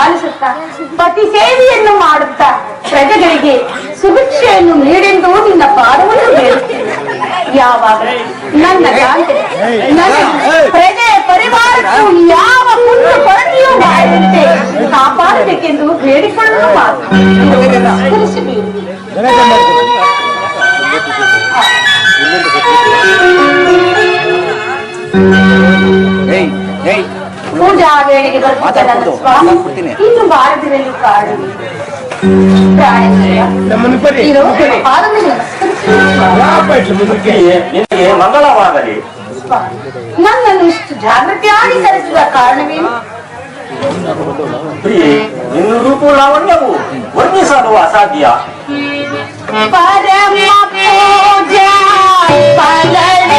ಪಾಲಿಸುತ್ತಾ ಪತಿ ಸೇವೆಯನ್ನು ಮಾಡುತ್ತಾ ಪ್ರಜೆಗಳಿಗೆ ಸುಭಿಕ್ಷೆಯನ್ನು ನೀಡೆಂದು ನಿನ್ನ ಪಾದವನ್ನು ಹೇಳುತ್ತೇನೆ ಯಾವಾಗ? ನನ್ನ ನನ್ನ ಪ್ರಜೆ ಪರಿವಾರಕ್ಕೂ ಯಾವ ಕುಂದು ಕೊರತೆಯೂ ಬಾರದಂತೆ ಕಾಪಾಡಬೇಕೆಂದು ಬೇಡಿಕೊಳ್ಳಲು ಮಾತು ತಿಳಿಸಬೇಕು Hey, ಏಯ್. ಪೂಜಾ ವೇಳೆಗೆ ಬರುತ್ತಿದ್ದ ನನ್ನ ಮಾತಾಡ್ಬೋದು. ಸ್ವಾಮಿ. ಇನ್ನು ಭಾರತದಲ್ಲಿ ಕಾಡು. ಮಂಗಳವಾಗಲಿ. ನನ್ನನ್ನು ಇಷ್ಟು ಜಾಗೃತಿಯಾಗಿ ಸರಿಸಿದ ಕಾರಣವೇನು? ನಿನ್ನ ರೂಪು ಲಾವಣ್ಯವು ವರ್ಣಿಸಲು ಅಸಾಧ್ಯ. ಪರಮ ಪೂಜಾ ಪರಮ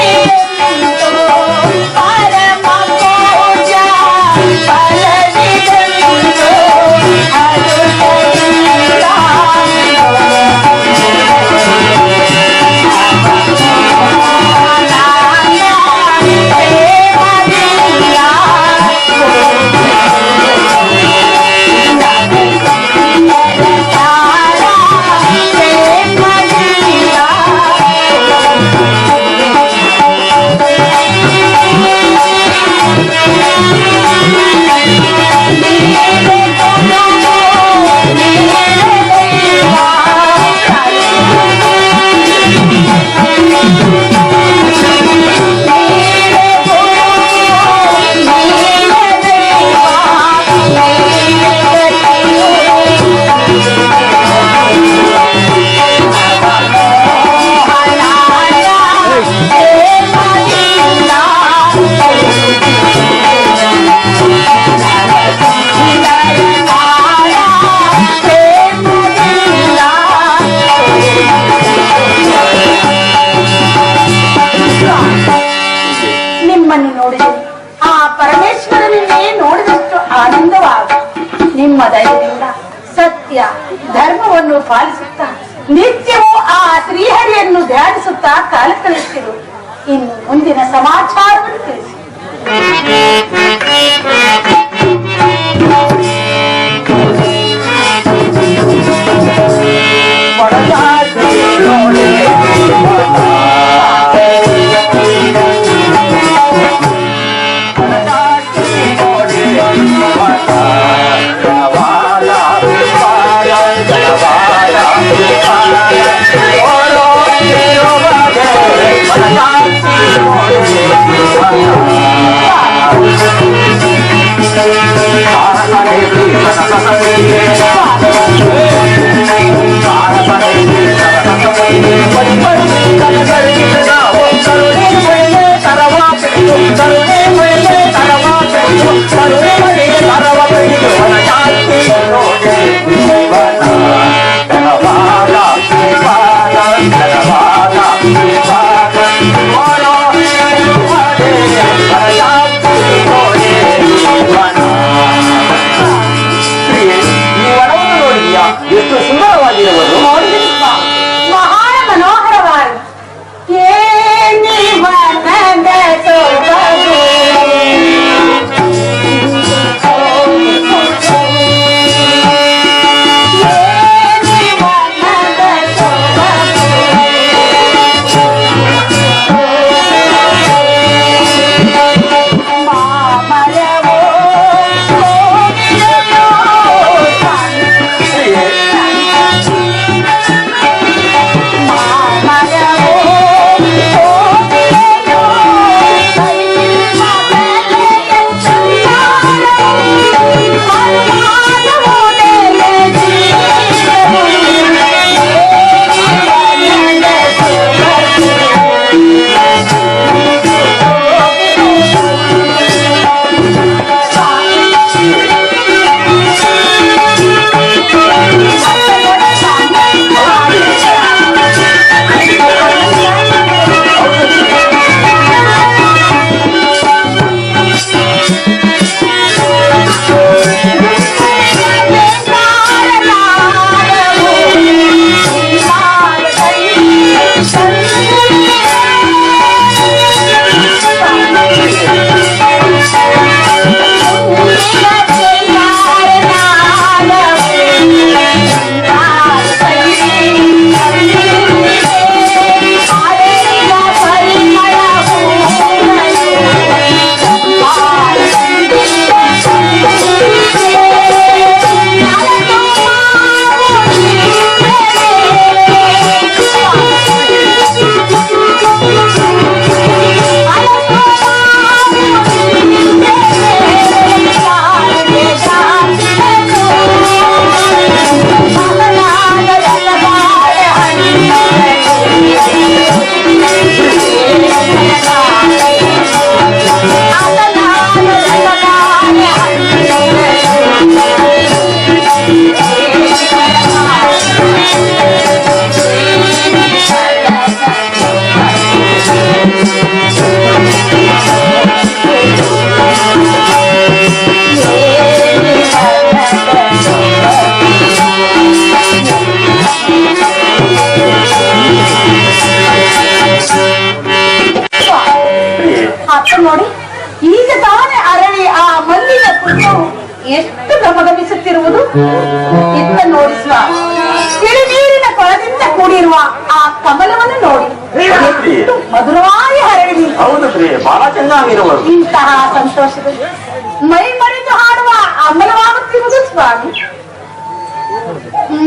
ಧರ್ಮವನ್ನು ಪಾಲಿಸುತ್ತಾ ನಿತ್ಯವೂ ಆ ಶ್ರೀಹರಿಯನ್ನು ಧ್ಯಾನಿಸುತ್ತಾ ಕಾಲ ಕಳಿಸಿರು ಇನ್ನು ಮುಂದಿನ ಸಮಾಚಾರವನ್ನು ತಿಳಿಸಿ. 放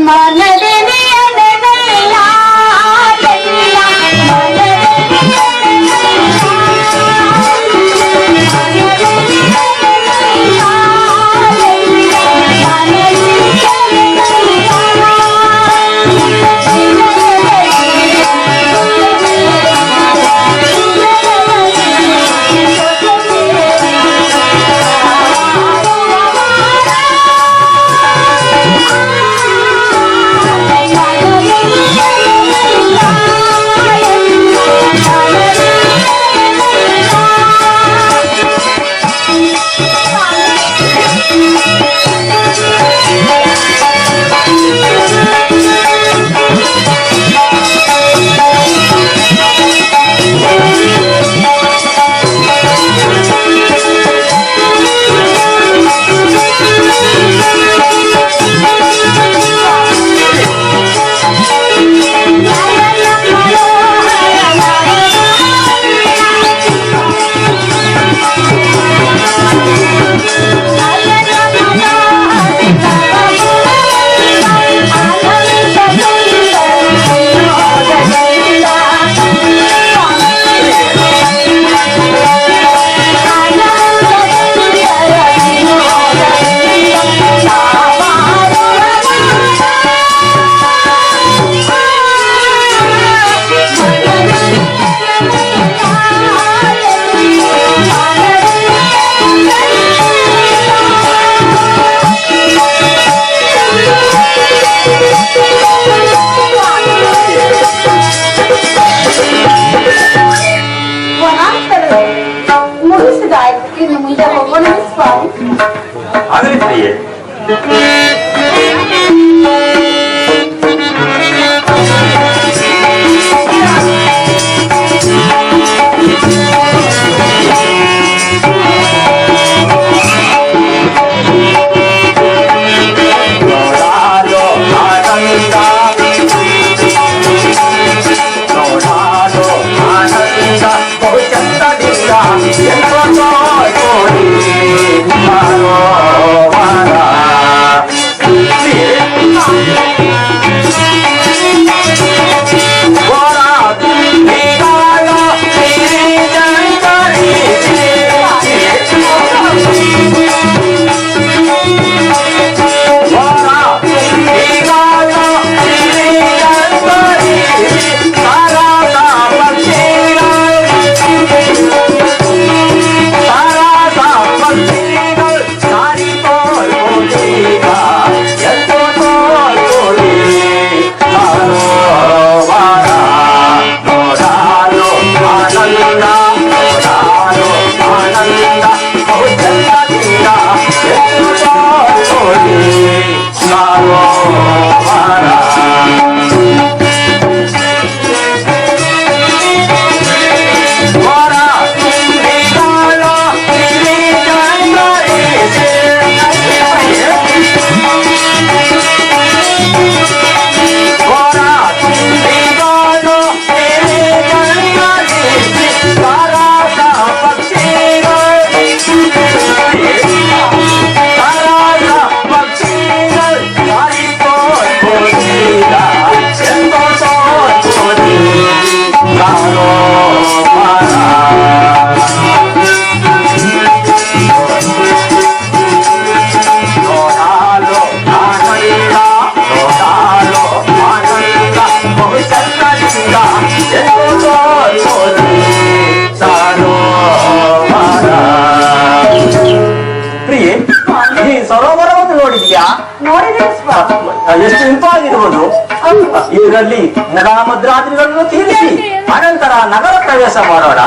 মানে ಆಗಲಿ ನಗಾಮದ್ರಾದ್ರಿಗಳನ್ನು ತೀರಿಸಿ ಅನಂತರ ನಗರ ಪ್ರವೇಶ ಮಾಡೋಣ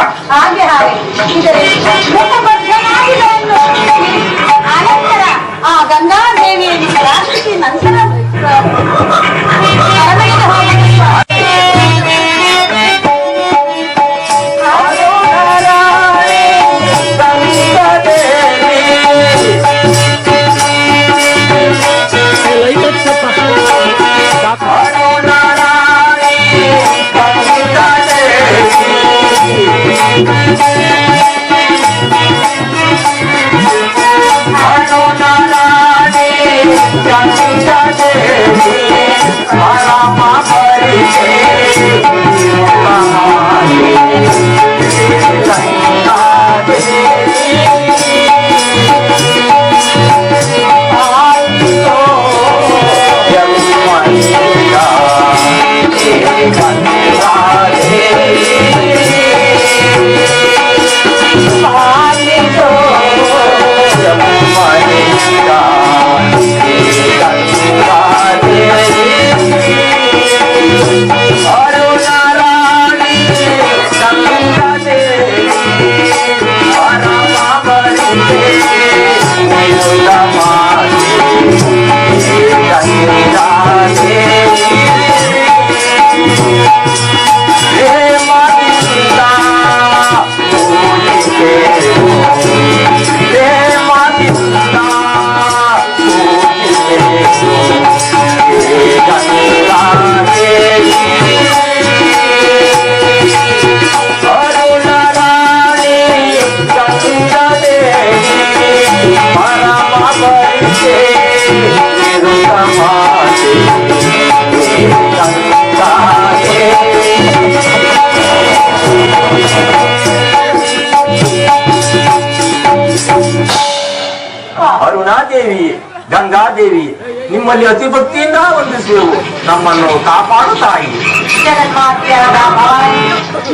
ಅರುಣಾದೇವಿ ಗಂಗಾದೇವಿ ನಿಮ್ಮಲ್ಲಿ ಅತಿ ಭಕ್ತಿಯಿಂದ ವಂದಿಸುವೆವು. ನಮ್ಮನ್ನು ಕಾಪಾಡು ತಾಯಿ.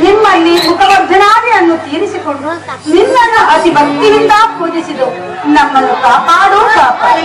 ನಿಮ್ಮಲ್ಲಿ ಮುಖವರ್ಧನಾದಿಯನ್ನು ತೀರಿಸಿಕೊಂಡು ನಿನ್ನನ್ನು ಅತಿ ಭಕ್ತಿಯಿಂದ ಪೂಜಿಸಿದು. ನಮ್ಮನ್ನು ಕಾಪಾಡು ಕಾಪಾಡು.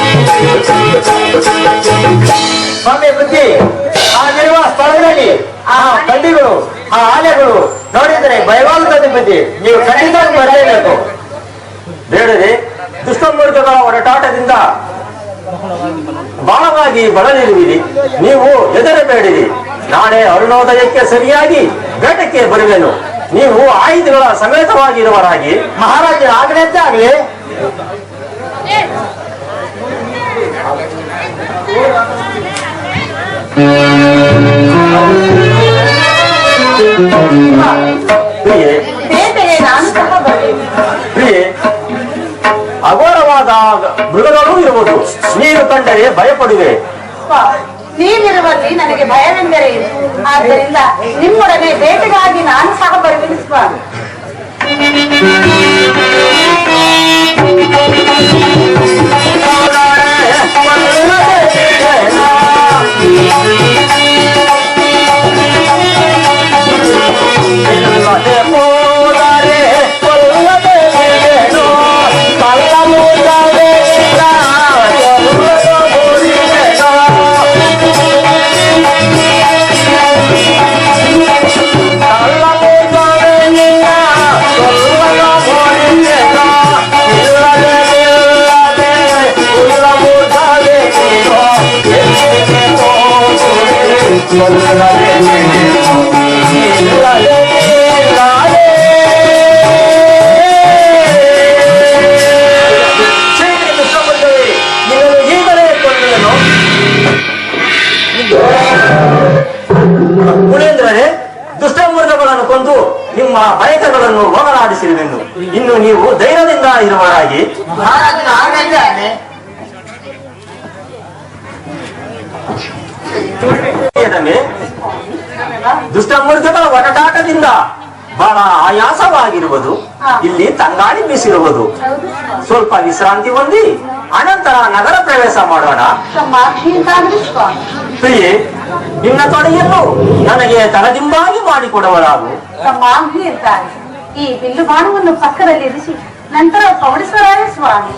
ಸ್ವಾಮಿ ಬುದ್ಧಿ ಆಗಿರುವ ಸ್ಥಳಗಳಲ್ಲಿ, ಆ ಕಡ್ಡಿಗಳು ಆ ಆಲೆಗಳು ನೋಡಿದರೆ ಭಯವಾಗುತ್ತದೆ ಬುದ್ಧಿ. ನೀವು ಖಂಡಿತ ಬರಲೇಬೇಕು ಬೇಡದೆ ದುಷ್ಟಮೂರ್ಖಗಳ ಹೊರಟಾಟದಿಂದ ಬಾಳವಾಗಿ ಬಳಲಿರುವಿರಿ ನೀವು ಹೆದರಬೇಡಿರಿ. ನಾಳೆ ಅರುಣೋದಯಕ್ಕೆ ಸರಿಯಾಗಿ ಬೇಟಕ್ಕೆ ಬರುವೆನು. ನೀವು ಆಯುಧಗಳ ಸಮೇತವಾಗಿರುವರಾಗಿ ಮಹಾರಾಜ ಆಗಲಂತೆ ಆಗಲಿ ಪ್ರಿಯೆ. ಪ್ರಿಯೆ ಅಘೋರವಾದ ಮೃಗಗಳೂ ಇರುವುದು. ನೀನು ಕಂಡರೆ ಭಯಪಡುವೆ. ನೀ ನೀವಿರುವಲ್ಲಿ ನನಗೆ ಭಯವೆಂದರೆ ಆದ್ದರಿಂದ ನಿಮ್ಮೊಡನೆ ಬೇಟೆಗಾಗಿ ನಾನು ಸಹ ಬರುವೆನು ಸ್ವಾಮಿ. போதாரே பல்லமுதா ಮುಳೇಂದ್ರರೇ ದುಷ್ಟಮೃಗಗಳನ್ನು ಕೊಂದು ನಿಮ್ಮ ಬಯಕೆಗಳನ್ನು ಹೋಗಲಾಡಿಸಿರುವೆನು ಇನ್ನು ನೀವು ಧೈರ್ಯದಿಂದ ಇರುವರಾಗಿ ದುಷ್ಟಮೃಗಗಳ ಒಡಟಾಟದಿಂದ ಬಹಳ ಆಯಾಸವಾಗಿರುವುದು. ಇಲ್ಲಿ ತಂಗಾಳಿ ಬೀಸಿರುವುದು. ಸ್ವಲ್ಪ ವಿಶ್ರಾಂತಿ ಹೊಂದಿ ಅನಂತರ ನಗರ ಪ್ರವೇಶ ಮಾಡೋಣ. ಪ್ರಿಯೆ ನಿನ್ನ ತೊಡೆಯನ್ನು ನನಗೆ ತಳದಿಂಬಾಗಿ ಮಾಡಿಕೊಡವರಾಗು. ಈ ಬಿಲ್ಲು ಬಾಣವನ್ನು ಪಕ್ಕದಲ್ಲಿ ಇರಿಸಿ ನಂತರ ಪೌಡಿಸರಾಯ ಸ್ವಾಮಿ.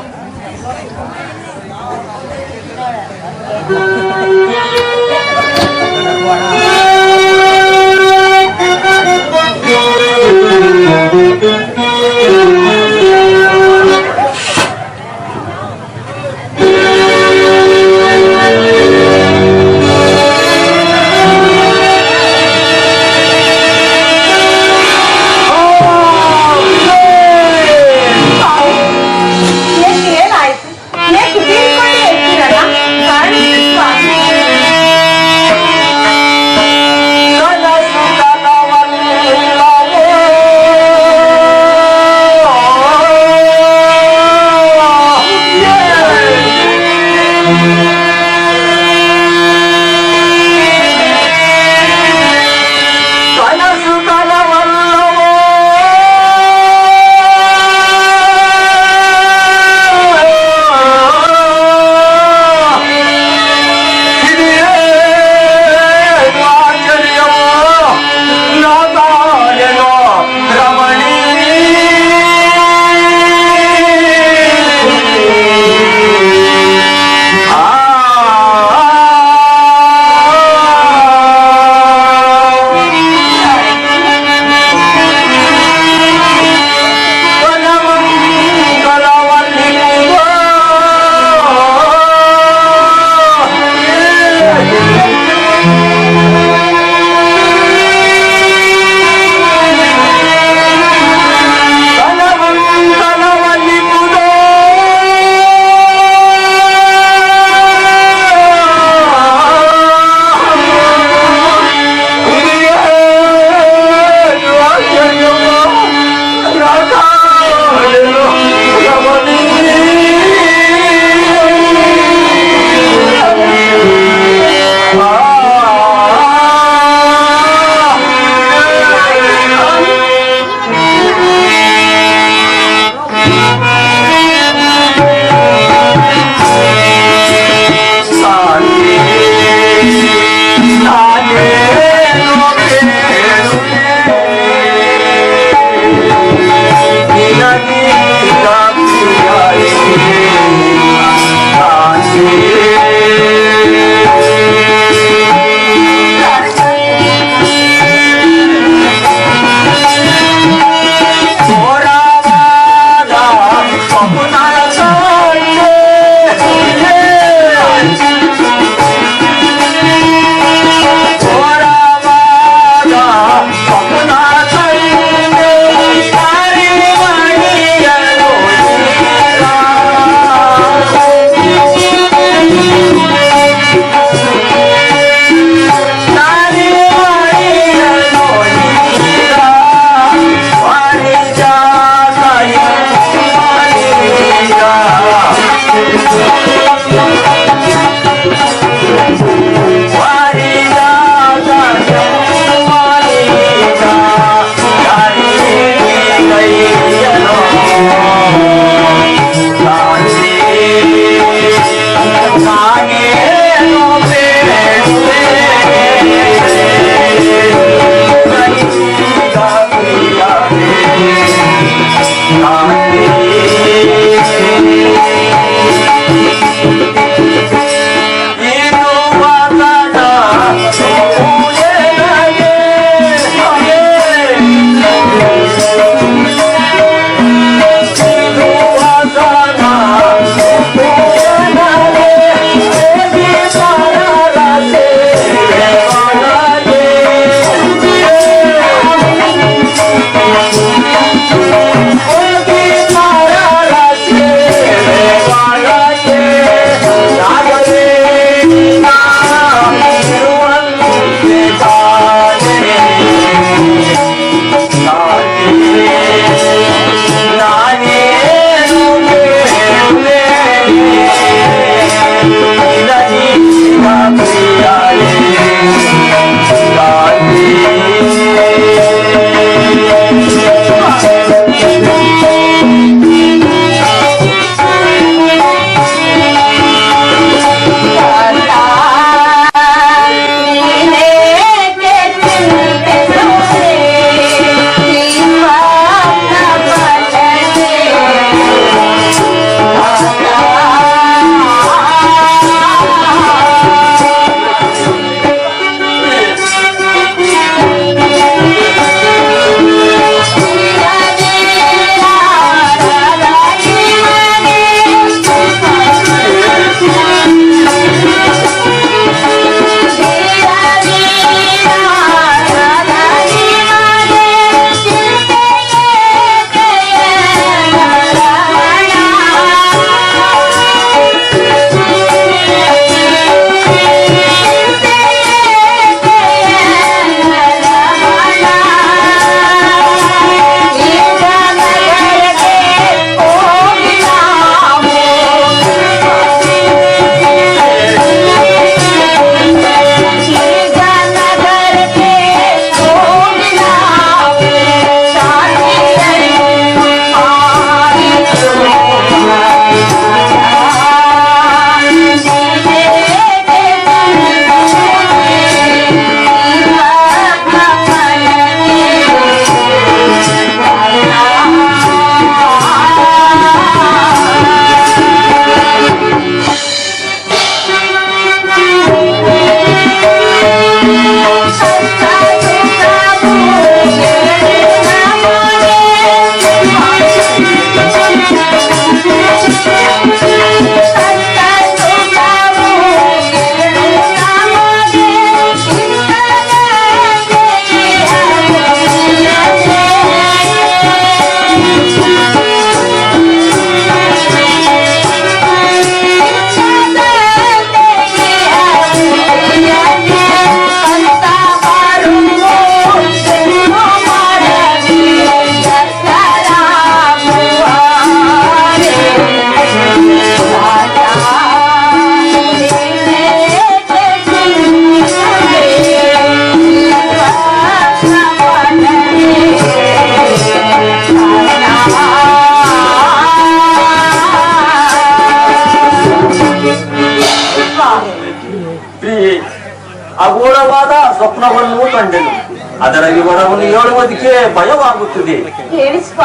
ಭಯವಾಗುತ್ತದೆ. ಕೇಳಿಸುವ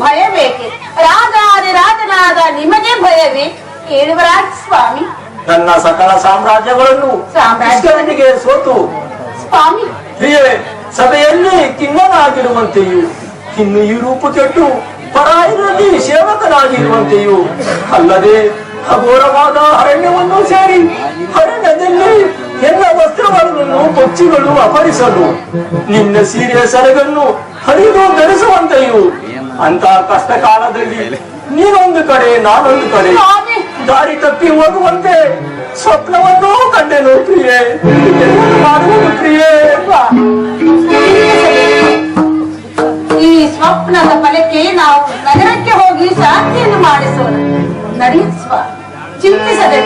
ಭಯ ಬೇಕೆ. ರಾಜಾದಿ ರಾಜನಾದ ನಿಮಗೆ ಭಯವೇ? ಹೇಳುವರಾಜ ಸ್ವಾಮಿ. ನನ್ನ ಸಕಲ ಸಾಮ್ರಾಜ್ಯಗಳನ್ನು ಸಾಮ್ರಾಜ್ಯಗಳಿಗೆ ಸೋತು. ಸ್ವಾಮಿ. ಪ್ರಿಯೆ ಸಭೆಯಲ್ಲಿ ಕಿನ್ನನಾಗಿರುವಂತೆಯೂ ಇನ್ನು ಈ ರೂಪ ಕೆಟ್ಟು ಪರಾಯಿನಲ್ಲಿ ಸೇವಕನಾಗಿರುವಂತೆಯೂ ಅಲ್ಲದೆ ಅಘೋರವಾದ ಅರಣ್ಯವನ್ನು ಸೇರಿ ಅರಣ್ಯದಲ್ಲಿ ಎಲ್ಲ ವಸ್ತ್ರಗಳನ್ನು ಪಕ್ಷಿಗಳು ಅಪರಿಸಲು ನಿನ್ನ ಸೀರೆಯ ಸರಗನ್ನು ಹರಿದು ಧರಿಸುವಂತೆಯೂ. ಅಂತ ಕಷ್ಟ ಕಾಲದಲ್ಲಿ ನೀನೊಂದು ಕಡೆ ನಾನೊಂದು ಕಡೆ ದಾರಿ ತಪ್ಪಿ ಹೋಗುವಂತೆ ಸ್ವಪ್ನವನ್ನು ಕಂಡೆನು ಪ್ರಿಯೆ. ಮಾಡುವುದು ಪ್ರಿಯೆ. ಈ ಸ್ವಪ್ನದ ಫಲಕ್ಕೆ ನಾವು ನಗರಕ್ಕೆ ಹೋಗಿ ಶಾಂತಿಯನ್ನು ಮಾಡಿಸೋಣ. ನಡೆಯುತ್ತ ಸ್ವಾಮಿ ಚಿಂತಿಸದೆ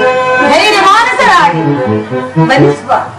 ಧೈರ್ಯ Вибирай! Мене звати.